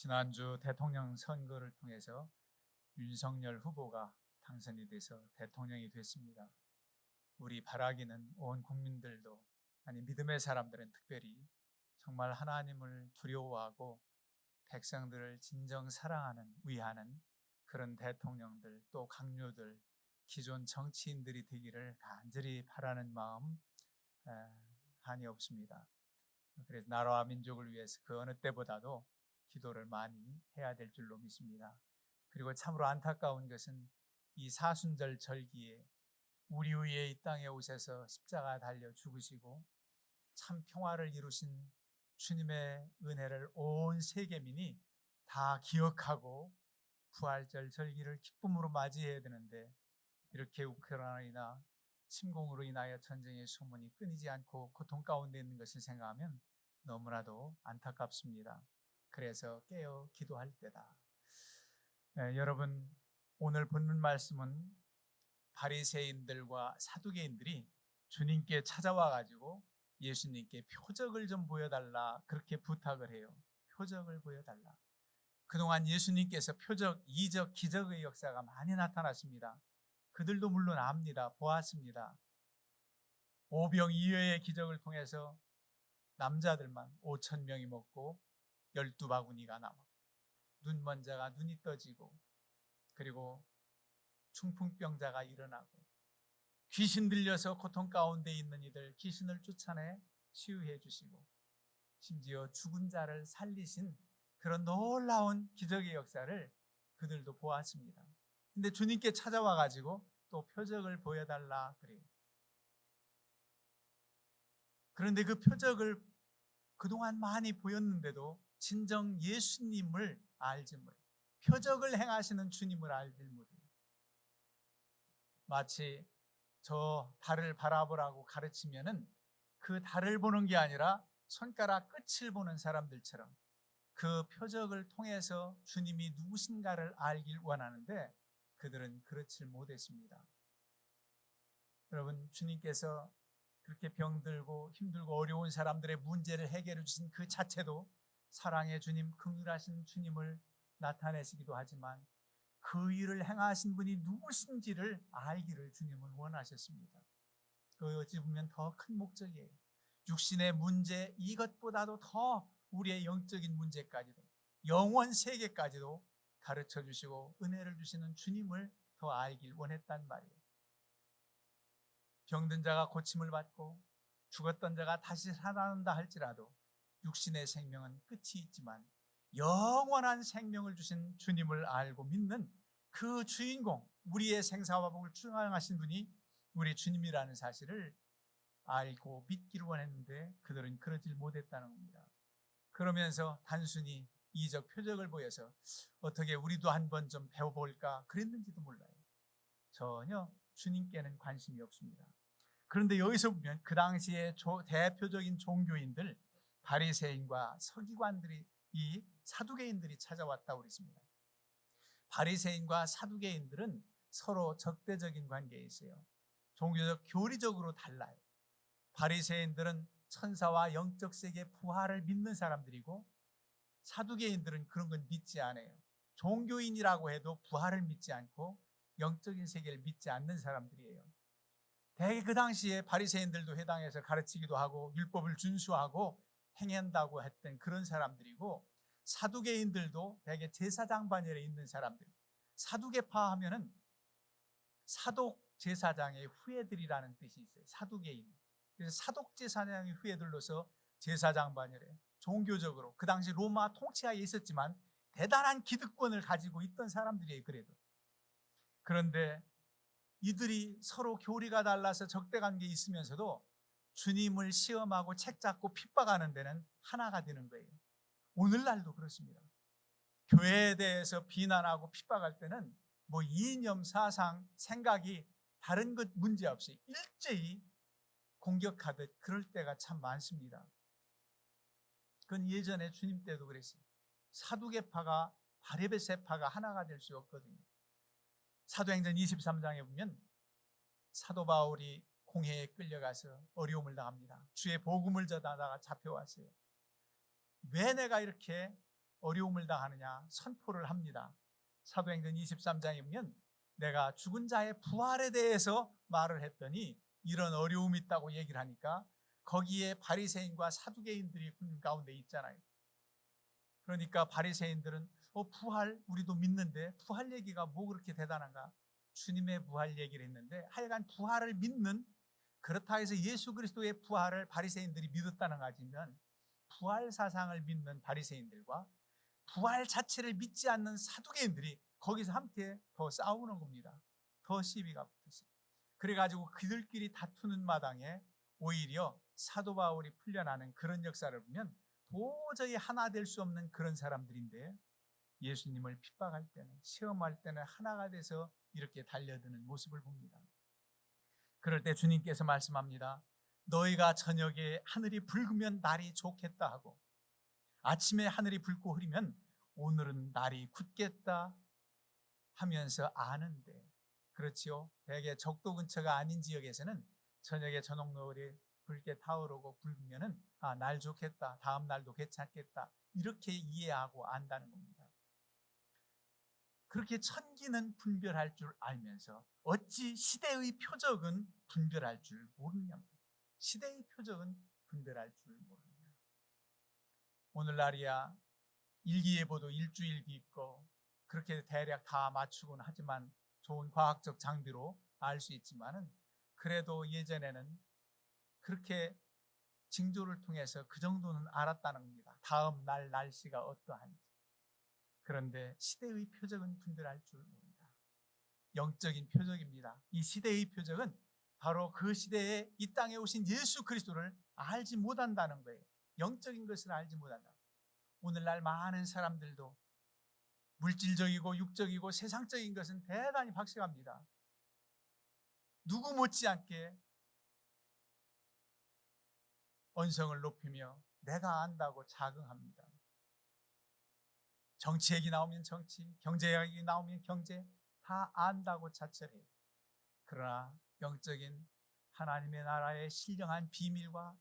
지난주 대통령 선거를 통해서 윤석열 후보가 당선이 돼서 대통령이 됐습니다. 우리 바라기는 온 국민들도 아니 믿음의 사람들은 특별히 정말 하나님을 두려워하고 백성들을 진정 사랑하는 위하는 그런 대통령들 또 강요들 기존 정치인들이 되기를 간절히 바라는 마음 에, 한이 없습니다. 그래서 나라와 민족을 위해서 그 어느 때보다도 기도를 많이 해야 될 줄로 믿습니다. 그리고 참으로 안타까운 것은 이 사순절 절기에 우리 위에 이 땅에 오셔서 십자가 달려 죽으시고 참 평화를 이루신 주님의 은혜를 온 세계민이 다 기억하고 부활절 절기를 기쁨으로 맞이해야 되는데 이렇게 우크라이나 침공으로 인하여 전쟁의 소문이 끊이지 않고 고통 가운데 있는 것을 생각하면 너무나도 안타깝습니다. 그래서 깨어 기도할 때다. 예, 여러분 오늘 본문 말씀은 바리새인들과 사두개인들이 주님께 찾아와 가지고 예수님께 표적을 좀 보여달라 그렇게 부탁을 해요. 표적을 보여달라. 그동안 예수님께서 표적, 이적, 기적의 역사가 많이 나타났습니다. 그들도 물론 압니다. 보았습니다. 오병 이어의 기적을 통해서 남자들만 5천 명이 먹고 열두 바구니가 남아 눈먼 자가 눈이 떠지고 그리고 중풍병자가 일어나고 귀신 들려서 고통 가운데 있는 이들 귀신을 쫓아내 치유해 주시고 심지어 죽은 자를 살리신 그런 놀라운 기적의 역사를 그들도 보았습니다. 근데 주님께 찾아와 가지고 또 표적을 보여달라 그래요. 그런데 그 표적을 그동안 많이 보였는데도 진정 예수님을 알지 못해. 표적을 행하시는 주님을 알지 못해. 마치 저 달을 바라보라고 가르치면은 그 달을 보는 게 아니라 손가락 끝을 보는 사람들처럼 그 표적을 통해서 주님이 누구신가를 알길 원하는데 그들은 그렇지 못했습니다. 여러분, 주님께서 그렇게 병들고 힘들고 어려운 사람들의 문제를 해결해 주신 그 자체도 사랑의 주님, 긍휼하신 주님을 나타내시기도 하지만 그 일을 행하신 분이 누구신지를 알기를 주님은 원하셨습니다. 그 어찌 보면 더 큰 목적이에요. 육신의 문제 이것보다도 더 우리의 영적인 문제까지도 영원 세계까지도 가르쳐 주시고 은혜를 주시는 주님을 더 알길 원했단 말이에요. 병든 자가 고침을 받고 죽었던 자가 다시 살아난다 할지라도 육신의 생명은 끝이 있지만 영원한 생명을 주신 주님을 알고 믿는 그 주인공, 우리의 생사화복을 주장하신 분이 우리 주님이라는 사실을 알고 믿기를 원했는데 그들은 그러질 못했다는 겁니다. 그러면서 단순히 이적 표적을 보여서 어떻게 우리도 한번 좀 배워볼까 그랬는지도 몰라요. 전혀 주님께는 관심이 없습니다. 그런데 여기서 보면 그 당시에 대표적인 종교인들 바리새인과 서기관들이 이 사두개인들이 찾아왔다고 그랬습니다. 바리새인과 사두개인들은 서로 적대적인 관계에 있어요. 종교적 교리적으로 달라요. 바리새인들은 천사와 영적 세계 부활을 믿는 사람들이고 사두개인들은 그런 건 믿지 않아요. 종교인이라고 해도 부활을 믿지 않고 영적인 세계를 믿지 않는 사람들이에요. 대개 그 당시에 바리새인들도 회당에서 가르치기도 하고 율법을 준수하고 행한다고 했던 그런 사람들이고 사두개인들도 대개 제사장 반열에 있는 사람들. 사두개파 하면은 사독 제사장의 후예들이라는 뜻이 있어요. 사두개인. 그래서 사독 제사장의 후예들로서 제사장 반열에 종교적으로 그 당시 로마 통치하에 있었지만 대단한 기득권을 가지고 있던 사람들이에요. 그래도. 그런데 이들이 서로 교리가 달라서 적대관계에 있으면서도 주님을 시험하고 책 잡고 핍박하는 데는 하나가 되는 거예요. 오늘날도 그렇습니다. 교회에 대해서 비난하고 핍박할 때는 뭐 이념, 사상, 생각이 다른 것 문제 없이 일제히 공격하듯 그럴 때가 참 많습니다. 그건 예전에 주님 때도 그랬어요. 사두개파가 바레베세파가 하나가 될 수 없거든요. 사도행전 23장에 보면 사도 바울이 공회에 끌려가서 어려움을 당합니다. 주의 복음을 전하다가 잡혀왔어요. 왜 내가 이렇게 어려움을 당하느냐 선포를 합니다. 사도행전 23장에 보면 내가 죽은 자의 부활에 대해서 말을 했더니 이런 어려움이 있다고 얘기를 하니까 거기에 바리새인과 사두개인들이 그 가운데 있잖아요. 그러니까 바리새인들은 어 부활 우리도 믿는데 부활 얘기가 뭐 그렇게 대단한가? 주님의 부활 얘기를 했는데 하여간 부활을 믿는 그렇다 해서 예수 그리스도의 부활을 바리새인들이 믿었다는 가지면 부활 사상을 믿는 바리새인들과 부활 자체를 믿지 않는 사두개인들이 거기서 함께 더 싸우는 겁니다. 더 시비가 붙었어요. 그래가지고 그들끼리 다투는 마당에 오히려 사도 바울이 풀려나는 그런 역사를 보면 도저히 하나 될 수 없는 그런 사람들인데 예수님을 핍박할 때는 시험할 때는 하나가 돼서 이렇게 달려드는 모습을 봅니다. 그럴 때 주님께서 말씀합니다. 너희가 저녁에 하늘이 붉으면 날이 좋겠다 하고 아침에 하늘이 붉고 흐리면 오늘은 날이 굳겠다 하면서 아는데 그렇지요. 대개 적도 근처가 아닌 지역에서는 저녁에 저녁 노을이 붉게 타오르고 붉으면은 아, 날 좋겠다. 다음 날도 괜찮겠다. 이렇게 이해하고 안다는 겁니다. 그렇게 천기는 분별할 줄 알면서 어찌 시대의 표적은 분별할 줄 모르냐. 시대의 표적은 분별할 줄 모르냐. 오늘날이야 일기예보도 일주일기 있고 그렇게 대략 다 맞추곤 하지만 좋은 과학적 장비로 알 수 있지만은 그래도 예전에는 그렇게 징조를 통해서 그 정도는 알았다는 겁니다. 다음 날 날씨가 어떠한지. 그런데 시대의 표적은 분별할 줄 모른다. 영적인 표적입니다. 이 시대의 표적은 바로 그 시대에 이 땅에 오신 예수 그리스도를 알지 못한다는 거예요. 영적인 것을 알지 못한다. 오늘날 많은 사람들도 물질적이고 육적이고 세상적인 것은 대단히 박식합니다. 누구 못지않게 언성을 높이며 내가 안다고 자긍합니다. 정치 얘기 나오면 정치, 경제 얘기 나오면 경제 다 안다고 자처해요. 그러나 영적인 하나님의 나라의 신령한 비밀과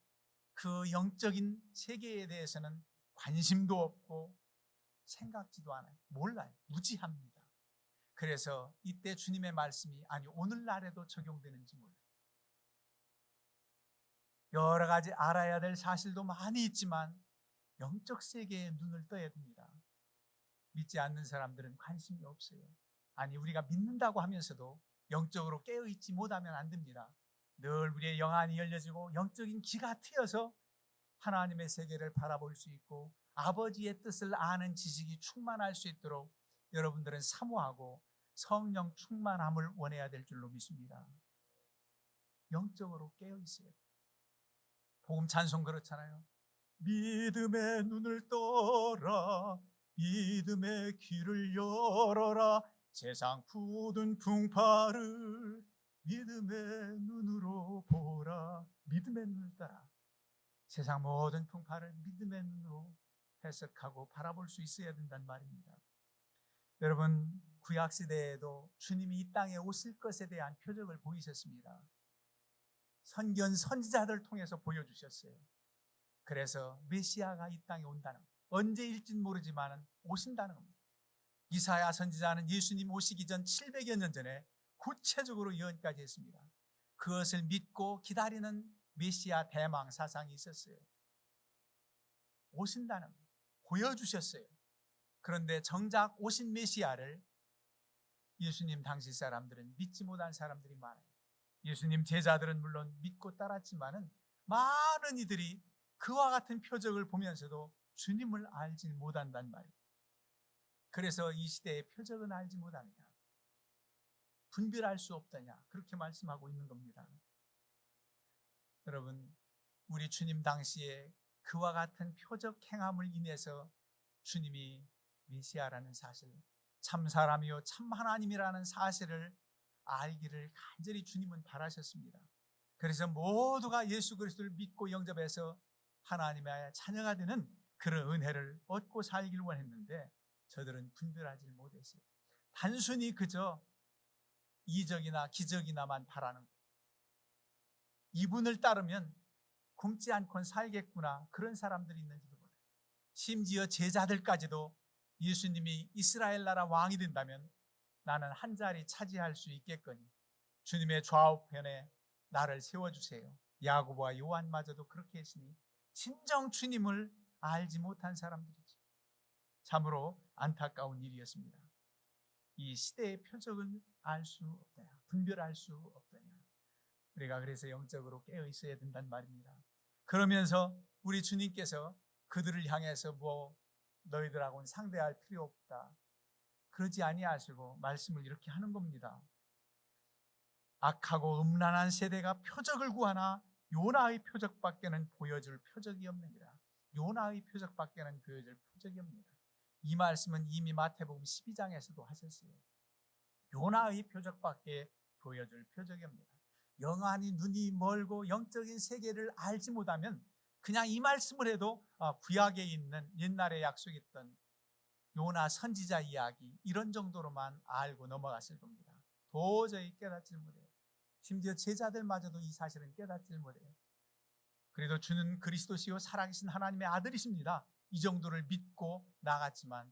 그 영적인 세계에 대해서는 관심도 없고 생각지도 않아요. 몰라요. 무지합니다. 그래서 이때 주님의 말씀이 아니 오늘날에도 적용되는지 몰라요. 여러 가지 알아야 될 사실도 많이 있지만 영적 세계에 눈을 떠야 됩니다. 믿지 않는 사람들은 관심이 없어요. 아니 우리가 믿는다고 하면서도 영적으로 깨어 있지 못하면 안 됩니다. 늘 우리의 영안이 열려지고 영적인 귀가 트여서 하나님의 세계를 바라볼 수 있고 아버지의 뜻을 아는 지식이 충만할 수 있도록 여러분들은 사모하고 성령 충만함을 원해야 될 줄로 믿습니다. 영적으로 깨어 있어야 돼요. 복음 찬송 그렇잖아요. 믿음의 눈을 떠라 믿음의 귀를 열어라 세상 굳은 풍파를 믿음의 눈으로 보라 믿음의 눈을 따라 세상 모든 풍파를 믿음의 눈으로 해석하고 바라볼 수 있어야 된단 말입니다. 여러분 구약 시대에도 주님이 이 땅에 오실 것에 대한 표적을 보이셨습니다. 선견 선지자들 통해서 보여주셨어요. 그래서 메시아가 이 땅에 온다는 언제일진 모르지만 오신다는 겁니다. 이사야 선지자는 예수님 오시기 전 700여 년 전에 구체적으로 예언까지 했습니다. 그것을 믿고 기다리는 메시아 대망 사상이 있었어요. 오신다는. 보여주셨어요. 그런데 정작 오신 메시아를 예수님 당시 사람들은 믿지 못한 사람들이 많아요. 예수님 제자들은 물론 믿고 따랐지만은 많은 이들이 그와 같은 표적을 보면서도 주님을 알지 못한단 말이에요. 그래서 이 시대의 표적은 알지 못하느냐. 분별할 수 없다냐. 그렇게 말씀하고 있는 겁니다. 여러분, 우리 주님 당시에 그와 같은 표적 행함을 인해서 주님이 메시아라는 사실, 참 사람이요 참 하나님이라는 사실을 알기를 간절히 주님은 바라셨습니다. 그래서 모두가 예수 그리스도를 믿고 영접해서 하나님의 자녀가 되는 그런 은혜를 얻고 살길 원했는데 저들은 분별하지 못했어요. 단순히 그저 이적이나 기적이나만 바라는. 이분을 따르면 굶지 않고 살겠구나 그런 사람들이 있는지도 몰라요. 심지어 제자들까지도 예수님이 이스라엘 나라 왕이 된다면 나는 한 자리 차지할 수 있겠거니 주님의 좌우편에 나를 세워주세요. 야고보와 요한마저도 그렇게 했으니 진정 주님을 알지 못한 사람들이지. 참으로 안타까운 일이었습니다. 이 시대의 표적을 알수 없다. 분별할 수 없다냐. 우리가 그래서 영적으로 깨어 있어야 된단 말입니다. 그러면서 우리 주님께서 그들을 향해서 뭐 너희들하고는 상대할 필요 없다. 그러지 아니하시고 말씀을 이렇게 하는 겁니다. 악하고 음란한 세대가 표적을 구하나 요나의 표적밖에는 보여줄 표적이 없느니라. 요나의 표적밖에는 표적이 없느니라. 이 말씀은 이미 마태복음 12장에서도 하셨어요. 요나의 표적밖에 보여줄 없느니라. 영안이 눈이 멀고 영적인 세계를 알지 못하면 그냥 이 말씀을 해도 아, 구약에 있는 옛날에 약속했던 요나 선지자 이야기 이런 정도로만 알고 넘어갔을 겁니다. 도저히 깨닫지 못해요. 심지어 제자들마저도 이 사실은 깨닫지 못해요. 그래도 주는 그리스도시요 살아계신 하나님의 아들이십니다. 이 정도를 믿고 나갔지만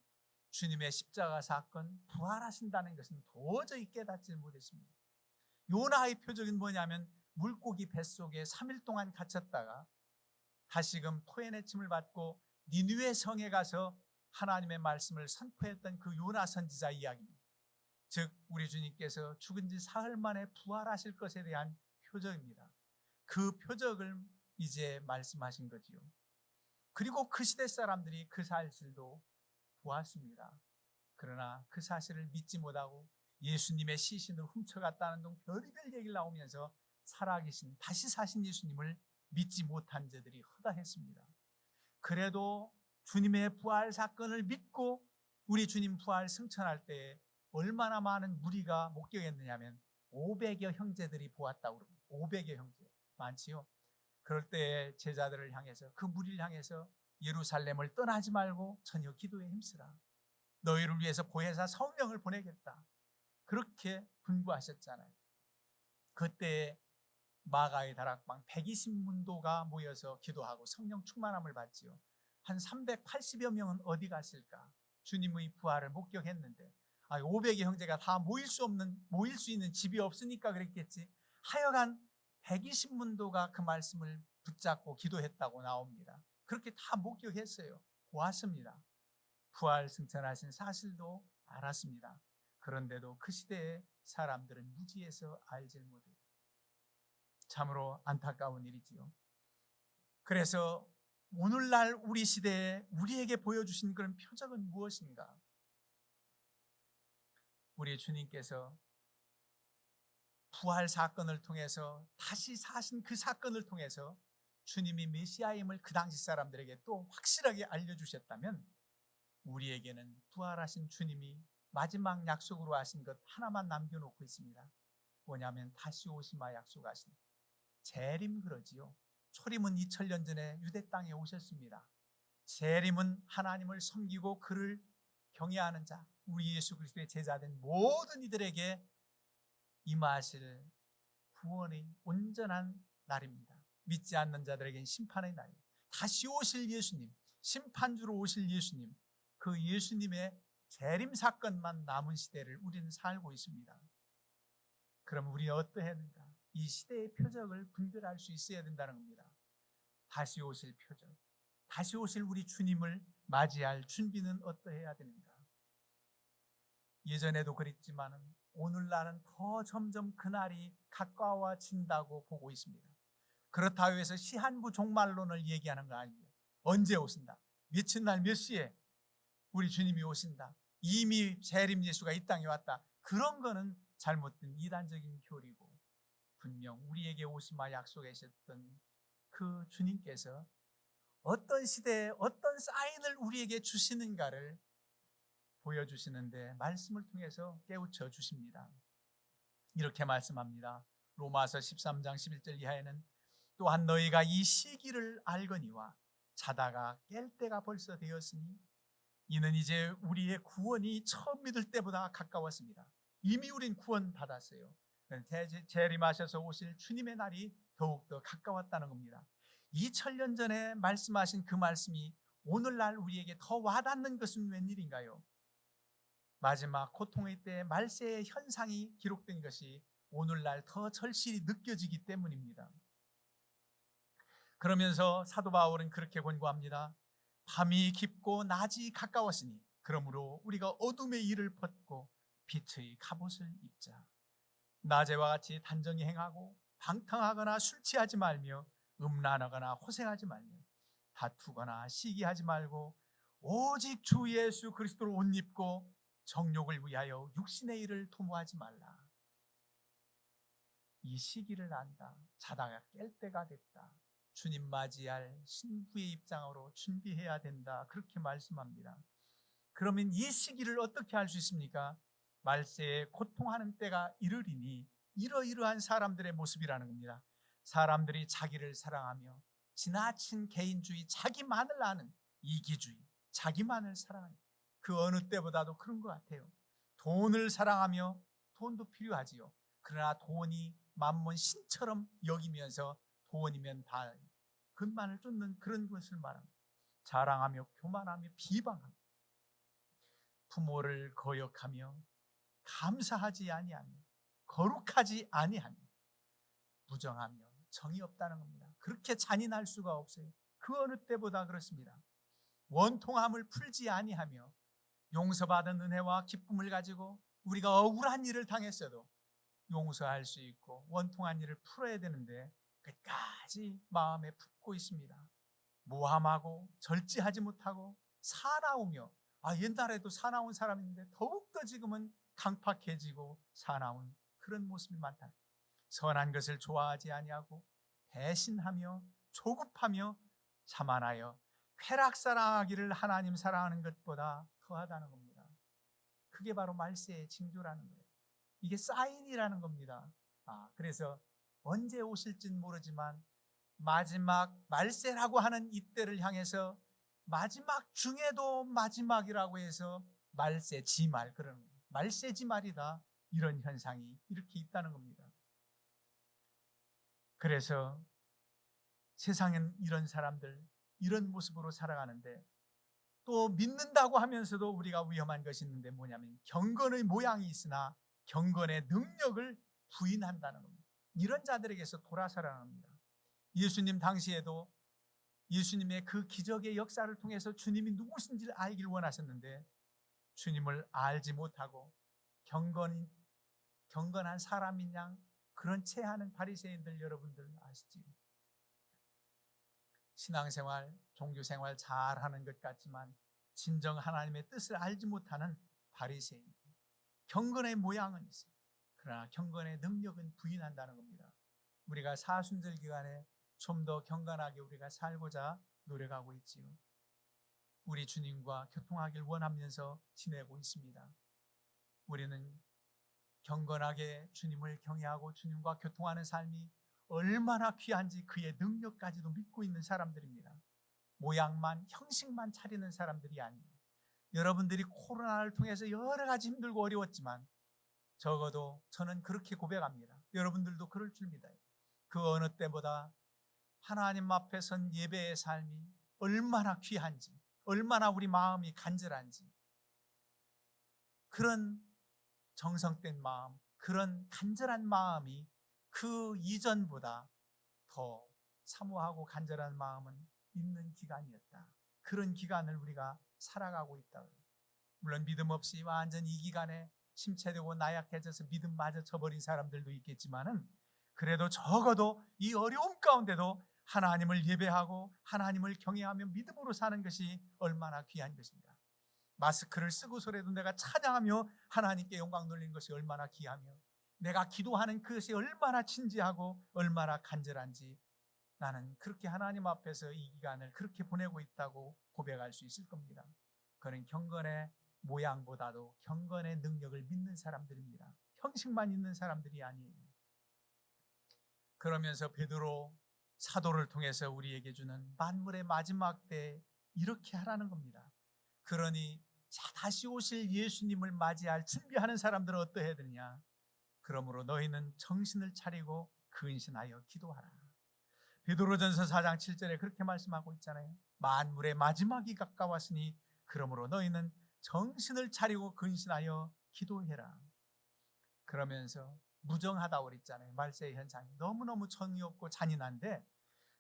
주님의 십자가 사건 부활하신다는 것은 도저히 깨닫지 못했습니다. 요나의 표적은 뭐냐면 물고기 뱃속에 3일 동안 갇혔다가 다시금 토해내 침을 받고 니누의 성에 가서 하나님의 말씀을 선포했던 그 요나 선지자 이야기입니다. 즉 우리 주님께서 죽은 지 사흘 만에 부활하실 것에 대한 표적입니다. 그 표적을 이제 말씀하신 거지요. 그리고 그 시대 사람들이 그 사실도 보았습니다. 그러나 그 사실을 믿지 못하고 예수님의 시신을 훔쳐갔다는 등 별의별 얘기를 나오면서 살아계신 다시 사신 예수님을 믿지 못한 자들이 허다했습니다. 그래도 주님의 부활 사건을 믿고 우리 주님 부활 승천할 때 얼마나 많은 무리가 목격했느냐면 500여 형제들이 보았다고 그럽니다. 500여 형제. 많지요. 그럴 때 제자들을 향해서 그 무리를 향해서 예루살렘을 떠나지 말고 전혀 기도에 힘쓰라. 너희를 위해서 보혜사 성령을 보내겠다. 그렇게 분부하셨잖아요. 그때 마가의 다락방 120문도가 모여서 기도하고 성령 충만함을 받지요. 한 380여 명은 어디 갔을까? 주님의 부활을 목격했는데 아, 500의 형제가 다 모일 수 없는 모일 수 있는 집이 없으니까 그랬겠지. 하여간 120문도가 그 말씀을 붙잡고 기도했다고 나옵니다. 그렇게 다 목격했어요. 보았습니다. 부활 승천하신 사실도 알았습니다. 그런데도 그 시대의 사람들은 무지해서 알질 못해요. 참으로 안타까운 일이지요. 그래서 오늘날 우리 시대에 우리에게 보여주신 그런 표적은 무엇인가? 우리 주님께서 부활 사건을 통해서 다시 사신 그 사건을 통해서 주님이 메시아임을 그 당시 사람들에게 또 확실하게 알려주셨다면 우리에게는 부활하신 주님이 마지막 약속으로 하신 것 하나만 남겨놓고 있습니다. 뭐냐면 다시 오시마 약속하신 재림 그러지요. 초림은 2000년 전에 유대 땅에 오셨습니다. 재림은 하나님을 섬기고 그를 경외하는 자, 우리 예수 그리스도의 제자된 모든 이들에게 임하실 구원의 온전한 날입니다. 믿지 않는 자들에겐 심판의 날. 다시 오실 예수님, 심판주로 오실 예수님, 그 예수님의 재림 사건만 남은 시대를 우리는 살고 있습니다. 그럼 우리 어떠했는가? 이 시대의 표적을 분별할 수 있어야 된다는 겁니다. 다시 오실 표적, 다시 오실 우리 주님을 맞이할 준비는 어떠해야 되는가? 예전에도 그랬지만 오늘날은 더 점점 그날이 가까워진다고 보고 있습니다. 그렇다고 해서 시한부 종말론을 얘기하는 거 아닙니다. 언제 오신다? 며칠 날몇 시에 우리 주님이 오신다. 이미 재림 예수가 이 땅에 왔다. 그런 거는 잘못된 이단적인 교리고 분명 우리에게 오시마 약속하셨던 그 주님께서 어떤 시대에 어떤 사인을 우리에게 주시는가를 보여주시는데 말씀을 통해서 깨우쳐 주십니다. 이렇게 말씀합니다. 로마서 13장 11절 이하에는 또한 너희가 이 시기를 알거니와 자다가 깰 때가 벌써 되었으니 이는 이제 우리의 구원이 처음 믿을 때보다 가까웠습니다. 이미 우린 구원 받았어요. 재림하셔서 오실 주님의 날이 더욱더 가까웠다는 겁니다. 2000년 전에 말씀하신 그 말씀이 오늘날 우리에게 더 와닿는 것은 웬일인가요? 마지막 고통의 때 말세의 현상이 기록된 것이 오늘날 더 절실히 느껴지기 때문입니다. 그러면서 사도 바울은 그렇게 권고합니다. 밤이 깊고 낮이 가까웠으니 그러므로 우리가 어둠의 일을 벗고 빛의 갑옷을 입자. 낮에와 같이 단정히 행하고 방탕하거나 술 취하지 말며 음란하거나 호생하지 말며 다투거나 시기하지 말고 오직 주 예수 그리스도를 옷 입고 정욕을 위하여 육신의 일을 도모하지 말라. 이 시기를 안다. 자다가 깰 때가 됐다. 주님 맞이할 신부의 입장으로 준비해야 된다. 그렇게 말씀합니다. 그러면 이 시기를 어떻게 할 수 있습니까? 말세에 고통하는 때가 이르리니 이러이러한 사람들의 모습이라는 겁니다. 사람들이 자기를 사랑하며 지나친 개인주의, 자기만을 아는 이기주의, 자기만을 사랑하는 그 어느 때보다도 그런 것 같아요. 돈을 사랑하며 돈도 필요하지요. 그러나 돈이 만몬 신처럼 여기면서 돈이면 다 근만을 쫓는 그런 것을 말합니다. 자랑하며 교만하며 비방하며 부모를 거역하며 감사하지 아니하며 거룩하지 아니하며 부정하며 정이 없다는 겁니다. 그렇게 잔인할 수가 없어요. 그 어느 때보다 그렇습니다. 원통함을 풀지 아니하며 용서받은 은혜와 기쁨을 가지고 우리가 억울한 일을 당했어도 용서할 수 있고 원통한 일을 풀어야 되는데 끝까지 마음에 품고 있습니다. 모함하고 절제하지 못하고 사나우며 아 옛날에도 사나운 사람인데 더욱더 지금은 강팍해지고 사나운 그런 모습이 많다. 선한 것을 좋아하지 아니하고 배신하며 조급하며 자만하여 쾌락 사랑하기를 하나님 사랑하는 것보다 더하다는 겁니다. 그게 바로 말세의 징조라는 거예요. 이게 사인이라는 겁니다. 아, 그래서 언제 오실진 모르지만 마지막 말세라고 하는 이때를 향해서 마지막 중에도 마지막이라고 해서 말세 지 말 그런 말세 지 말이다 이런 현상이 이렇게 있다는 겁니다. 그래서 세상엔 이런 사람들 이런 모습으로 살아가는데 또 믿는다고 하면서도 우리가 위험한 것이 있는데 뭐냐면 경건의 모양이 있으나 경건의 능력을 부인한다는 겁니다. 이런 자들에게서 돌아서라는 겁니다. 예수님 당시에도 예수님의 그 기적의 역사를 통해서 주님이 누구신지를 알길 원하셨는데 주님을 알지 못하고 경건 경건한 사람인 양 그런 체하는 바리새인들 여러분들 아시지요? 신앙생활, 종교 생활 잘하는 것 같지만 진정 하나님의 뜻을 알지 못하는 바리새인. 경건의 모양은 있어요. 그러나 경건의 능력은 부인한다는 겁니다. 우리가 사순절 기간에 좀 더 경건하게 우리가 살고자 노력하고 있지요. 우리 주님과 교통하길 원하면서 지내고 있습니다. 우리는 경건하게 주님을 경외하고 주님과 교통하는 삶이 얼마나 귀한지 그의 능력까지도 믿고 있는 사람들입니다. 모양만, 형식만 차리는 사람들이 아니에요. 여러분들이 코로나를 통해서 여러 가지 힘들고 어려웠지만 적어도 저는 그렇게 고백합니다. 여러분들도 그럴 줄 믿어요. 그 어느 때보다 하나님 앞에 선 예배의 삶이 얼마나 귀한지, 얼마나 우리 마음이 간절한지 그런 정성된 마음, 그런 간절한 마음이 그 이전보다 더 사모하고 간절한 마음은 있는 기간이었다. 그런 기간을 우리가 살아가고 있다. 물론 믿음 없이 완전 이 기간에 침체되고 나약해져서 믿음마저 쳐버린 사람들도 있겠지만은 그래도 적어도 이 어려움 가운데도 하나님을 예배하고 하나님을 경외하며 믿음으로 사는 것이 얼마나 귀한 것입니다. 마스크를 쓰고서라도 내가 찬양하며 하나님께 영광 돌리는 것이 얼마나 귀하며 내가 기도하는 그것이 얼마나 진지하고 얼마나 간절한지 나는 그렇게 하나님 앞에서 이 기간을 그렇게 보내고 있다고 고백할 수 있을 겁니다. 그는 경건의 모양보다도 경건의 능력을 믿는 사람들입니다. 형식만 있는 사람들이 아니에요. 그러면서 베드로 사도를 통해서 우리에게 주는 만물의 마지막 때 이렇게 하라는 겁니다. 그러니 자, 다시 오실 예수님을 맞이할 준비하는 사람들은 어떠해야 되느냐? 그러므로 너희는 정신을 차리고 근신하여 기도하라. 베드로전서 4장 7절에 그렇게 말씀하고 있잖아요. 만물의 마지막이 가까웠으니 그러므로 너희는 정신을 차리고 근신하여 기도해라. 그러면서 무정하다고 그랬잖아요. 말세의 현상이 너무너무 정이 없고 잔인한데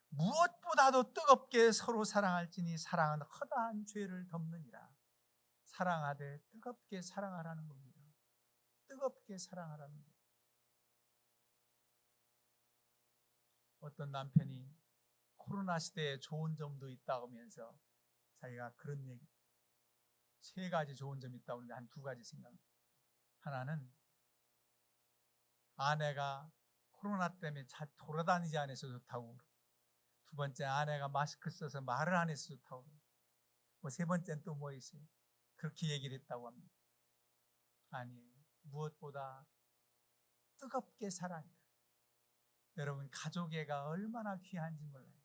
무엇보다도 뜨겁게 서로 사랑할지니 사랑은 허다한 죄를 덮느니라. 사랑하되 뜨겁게 사랑하라는 겁니다. 뜨겁게 사랑하라는 겁니다. 어떤 남편이 코로나 시대에 좋은 점도 있다고 하면서 자기가 그런 얘기 세 가지 좋은 점이 있다고 하는데 한 두 가지 생각합니다. 하나는 아내가 코로나 때문에 잘 돌아다니지 않아서 좋다고 두 번째 아내가 마스크 써서 말을 안 해서 좋다고 뭐 세 번째는 또 뭐 있어요? 그렇게 얘기를 했다고 합니다. 아니에요. 무엇보다 뜨겁게 사랑해요. 여러분 가족애가 얼마나 귀한지 몰라요.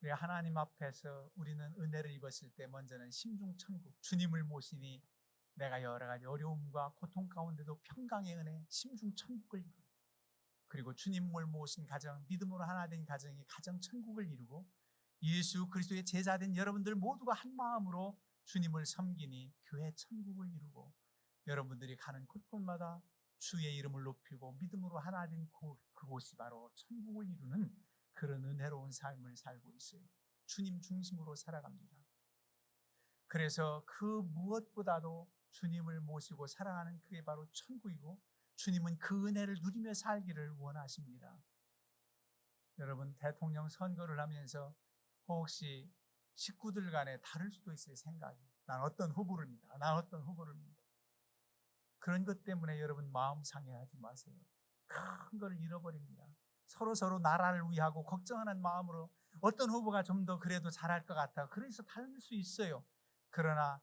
우리 하나님 앞에서 우리는 은혜를 입었을 때 먼저는 심중천국 주님을 모시니 내가 여러 가지 어려움과 고통 가운데도 평강의 은혜 심중천국을 이루고 그리고 주님을 모신 가정 믿음으로 하나 된 가정이 가정 천국을 이루고 예수 그리스도의 제자된 여러분들 모두가 한 마음으로 주님을 섬기니 교회 천국을 이루고 여러분들이 가는 곳곳마다 주의 이름을 높이고 믿음으로 하나 된 그- 그곳이 바로 천국을 이루는 그런 은혜로운 삶을 살고 있어요. 주님 중심으로 살아갑니다. 그래서 그 무엇보다도 주님을 모시고 사랑하는 그게 바로 천국이고 주님은 그 은혜를 누리며 살기를 원하십니다. 여러분 대통령 선거를 하면서 혹시 식구들 간에 다를 수도 있어요 생각이. 난 어떤 후보를 믿다. 난 어떤 후보를 믿다. 그런 것 때문에 여러분 마음 상해하지 마세요. 큰 걸 잃어버립니다. 서로 서로 나라를 위하고 걱정하는 마음으로 어떤 후보가 좀 더 그래도 잘할 것 같아. 그래서 다를 수 있어요. 그러나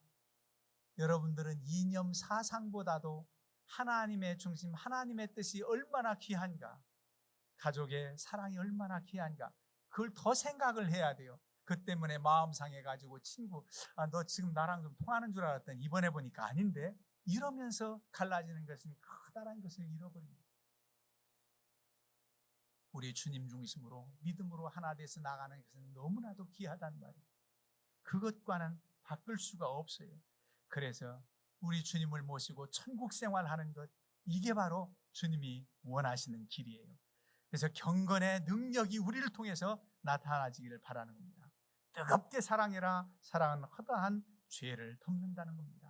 여러분들은 이념 사상보다도 하나님의 중심, 하나님의 뜻이 얼마나 귀한가, 가족의 사랑이 얼마나 귀한가, 그걸 더 생각을 해야 돼요. 그 때문에 마음 상해가지고 친구, 아, 너 지금 나랑 좀 통하는 줄 알았더니 이번에 보니까 아닌데 이러면서 갈라지는 것은 커다란 것을 잃어버립니다. 우리 주님 중심으로 믿음으로 하나 돼서 나가는 것은 너무나도 귀하단 말이에요. 그것과는 바꿀 수가 없어요. 그래서 우리 주님을 모시고 천국 생활하는 것 이게 바로 주님이 원하시는 길이에요. 그래서 경건의 능력이 우리를 통해서 나타나지기를 바라는 겁니다. 뜨겁게 사랑해라. 사랑은 허다한 죄를 덮는다는 겁니다.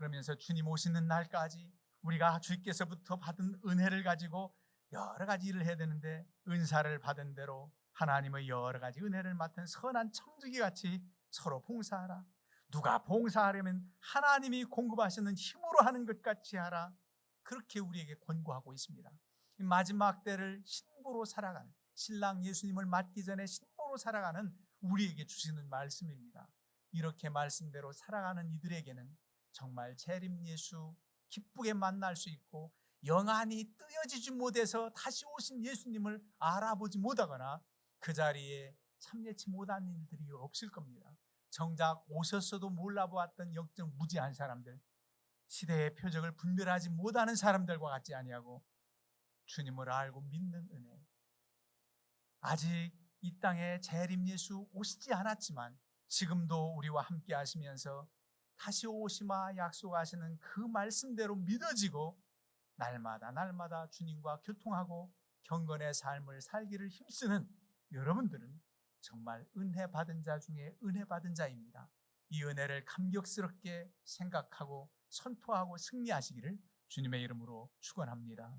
그러면서 주님 오시는 날까지 우리가 주께서부터 받은 은혜를 가지고 여러 가지 일을 해야 되는데 은사를 받은 대로 하나님의 여러 가지 은혜를 맡은 선한 청지기 같이 서로 봉사하라. 누가 봉사하려면 하나님이 공급하시는 힘으로 하는 것 같이 하라. 그렇게 우리에게 권고하고 있습니다. 이 마지막 때를 신부로 살아가는 신랑 예수님을 맞기 전에 신부로 살아가는 우리에게 주시는 말씀입니다. 이렇게 말씀대로 살아가는 이들에게는 정말 재림 예수 기쁘게 만날 수 있고 영안이 뜨여지지 못해서 다시 오신 예수님을 알아보지 못하거나 그 자리에 참여치 못한 일들이 없을 겁니다. 정작 오셨어도 몰라보았던 역적 무지한 사람들, 시대의 표적을 분별하지 못하는 사람들과 같지 아니하고 주님을 알고 믿는 은혜. 아직 이 땅에 재림 예수 오시지 않았지만 지금도 우리와 함께 하시면서 다시 오시마 약속하시는 그 말씀대로 믿어지고 날마다 날마다 주님과 교통하고 경건의 삶을 살기를 힘쓰는 여러분들은 정말 은혜 받은 자 중에 은혜 받은 자입니다. 이 은혜를 감격스럽게 생각하고 선포하고 승리하시기를 주님의 이름으로 축원합니다.